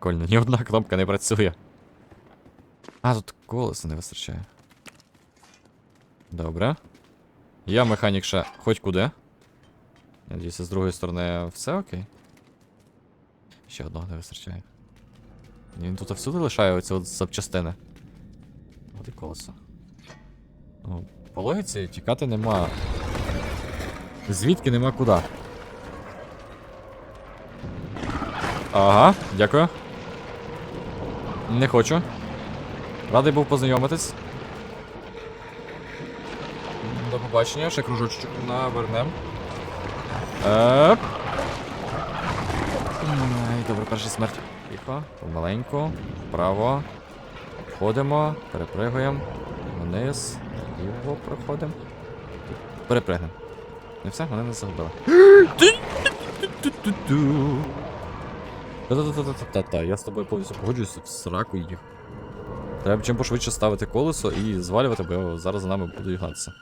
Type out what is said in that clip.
Прикольно, ні одна кнопка не працює. А, тут колеса не вистачає. Добре. Я механік ще хоч куди. Надіюся, з другої сторони все окей. Ще одного не вистачає. Він тут всюди лишає оці от запчастини. От і колесо. Ну, по логіці тікати нема. Звідки нема куди. Ага, дякую. Не хочу. Радий був познайомитись. До побачення, ще кружочок навернем. Еп. Ай, добре, перша смерть. Тихо, помаленьку, вправо. Входимо, перепригуємо. Вниз. Ліво проходимо. Перепригнемо. Не все, мене не загубили. Та-та-та-та-та-та, я з тобою повністю погоджуюся в сраку їх. Треба чим пошвидше ставити колесо і звалювати, бо зараз за нами будуть гнатися.